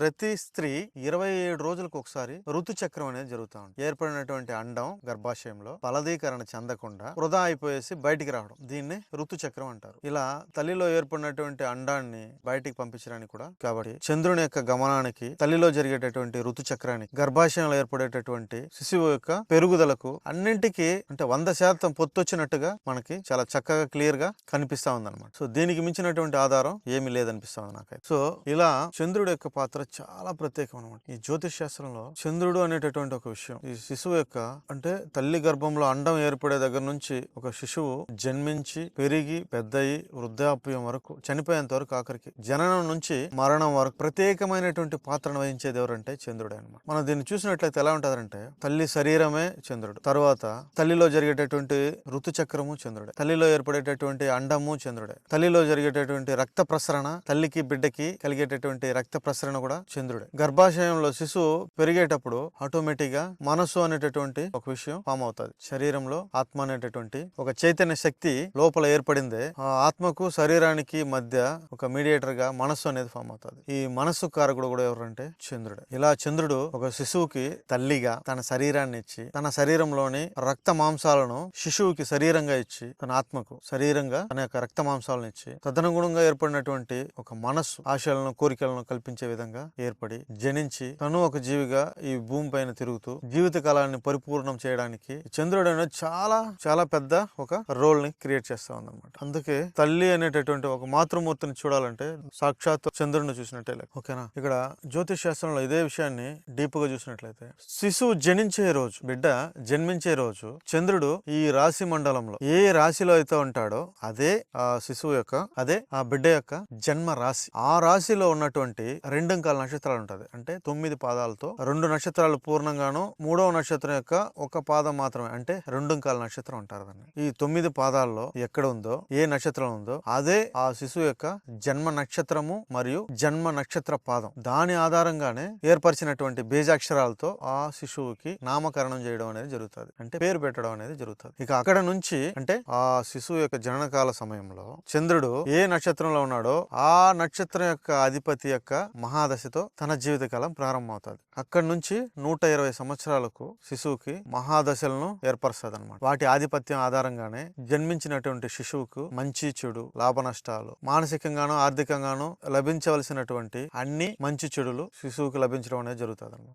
ప్రతి స్త్రీ ఇరవై ఏడు రోజులకు ఒకసారి ఋతు చక్రం అనేది జరుగుతూ ఉంటుంది. ఏర్పడినటువంటి అండం గర్భాశయంలో ఫలదీకరణ చెందకుండా వృధా అయిపోయేసి బయటికి రావడం. దీన్ని ఋతుచక్రం అంటారు. ఇలా తల్లిలో ఏర్పడినటువంటి అండాన్ని బయటికి పంపించడానికి కూడా కాబట్టి చంద్రుని యొక్క గమనానికి తల్లిలో జరిగేటటువంటి ఋతుచక్రానికి గర్భాశయంలో ఏర్పడేటటువంటి శిశువు యొక్క పెరుగుదలకు అన్నింటికి అంటే వంద శాతం పొత్తొచ్చినట్టుగా మనకి చాలా చక్కగా క్లియర్గా కనిపిస్తా ఉందన్నమాట. సో దీనికి మించినటువంటి ఆధారం ఏమీ లేదనిపిస్తా ఉంది నాకైతే. సో ఇలా చంద్రుడి యొక్క పాత్ర చాలా ప్రత్యేకం అనమాట ఈ జ్యోతిష్ శాస్త్రంలో చంద్రుడు అనేటటువంటి ఒక విషయం. ఈ శిశువు యొక్క అంటే తల్లి గర్భంలో అండం ఏర్పడే దగ్గర నుంచి ఒక శిశువు జన్మించి పెరిగి పెద్దయి వృద్ధాప్యం వరకు చనిపోయేంత వరకు ఆఖరికి జననం నుంచి మరణం వరకు ప్రత్యేకమైనటువంటి పాత్రను వహించేది ఎవరంటే చంద్రుడే అనమాట మనం దీన్ని చూసినట్లయితే ఎలా ఉంటదంటే తల్లి శరీరమే చంద్రుడు. తర్వాత తల్లిలో జరిగేటటువంటి ఋతు చక్రము చంద్రుడే. తల్లిలో ఏర్పడేటటువంటి అండము చంద్రుడే. తల్లిలో జరిగేటటువంటి రక్త ప్రసరణ తల్లికి బిడ్డకి కలిగేటటువంటి రక్త ప్రసరణ కూడా చంద్రుడే. గర్భాశయంలో శిశువు పెరిగేటప్పుడు ఆటోమేటిక్గా మనసు అనేటటువంటి ఒక విషయం ఫామ్ అవుతుంది. శరీరంలో ఆత్మ అనేటటువంటి ఒక చైతన్య శక్తి లోపల ఏర్పడిందే. ఆ ఆత్మకు శరీరానికి మధ్య ఒక మీడియేటర్గా మనస్సు అనేది ఫామ్ అవుతుంది. ఈ మనస్సు కారకుడు కూడా ఎవరంటే చంద్రుడే. ఇలా చంద్రుడు ఒక శిశువుకి తల్లిగా తన శరీరాన్ని ఇచ్చి తన శరీరంలోని రక్త మాంసాలను శిశువుకి శరీరంగా ఇచ్చి తన ఆత్మకు శరీరంగా తన యొక్క రక్త మాంసాలను ఇచ్చి తదనుగుణంగా ఏర్పడినటువంటి ఒక మనస్సు ఆశలను కోరికలను కల్పించే విధంగా ఏర్పడి జనించి తను ఒక జీవిగా ఈ భూమి పైన తిరుగుతూ జీవిత కాలాన్ని పరిపూర్ణం చేయడానికి చంద్రుడు అనేది చాలా చాలా పెద్ద ఒక రోల్ని క్రియేట్ చేస్తా ఉందన్నమాట. అందుకే తల్లి అనేటటువంటి ఒక మాతృమూర్తిని చూడాలంటే సాక్షాత్ చంద్రుడిని చూసినట్టే ఓకేనా? ఇక్కడ జ్యోతిష్ శాస్త్రంలో ఇదే విషయాన్ని డీప్గా చూసినట్లయితే శిశువు జనించే రోజు బిడ్డ జన్మించే రోజు చంద్రుడు ఈ రాశి మండలంలో ఏ రాశిలో అయితే ఉంటాడో అదే ఆ శిశువు యొక్క అదే ఆ బిడ్డ యొక్క జన్మ రాశి. ఆ రాశిలో ఉన్నటువంటి రకాల నక్షత్రాలు ఉంటది అంటే తొమ్మిది పాదాలతో రెండు నక్షత్రాలు పూర్ణంగాను మూడవ నక్షత్రం యొక్క ఒక పాదం మాత్రమే అంటే రెండంకాల నక్షత్రం అంటారు దాన్ని. ఈ తొమ్మిది పాదాల్లో ఎక్కడ ఉందో ఏ నక్షత్రం ఉందో అదే ఆ శిశువు యొక్క జన్మ నక్షత్రము మరియు జన్మ నక్షత్ర పాదం. దాని ఆధారంగానే ఏర్పరిచినటువంటి బీజాక్షరాలతో ఆ శిశువుకి నామకరణం చేయడం అనేది జరుగుతుంది. అంటే పేరు పెట్టడం అనేది జరుగుతుంది. ఇక అక్కడ నుంచి అంటే ఆ శిశువు యొక్క జననకాల సమయంలో చంద్రుడు ఏ నక్షత్రంలో ఉన్నాడో ఆ నక్షత్రం యొక్క అధిపతి యొక్క మహాదశతో తన జీవితకాలం ప్రారంభమవుతుంది. అక్కడి నుంచి నూట ఇరవై సంవత్సరాలకు శిశువుకి మహాదశలను ఏర్పరుస్తుంది అనమాట వాటి ఆధిపత్యం ఆధారంగానే జన్మించినటువంటి శిశువుకు మంచి చెడు లాభ నష్టాలు మానసికంగాను ఆర్థికంగాను లభించవలసినటువంటి అన్ని మంచి చెడులు శిశువుకి లభించడం అనేది జరుగుతుంది అనమాట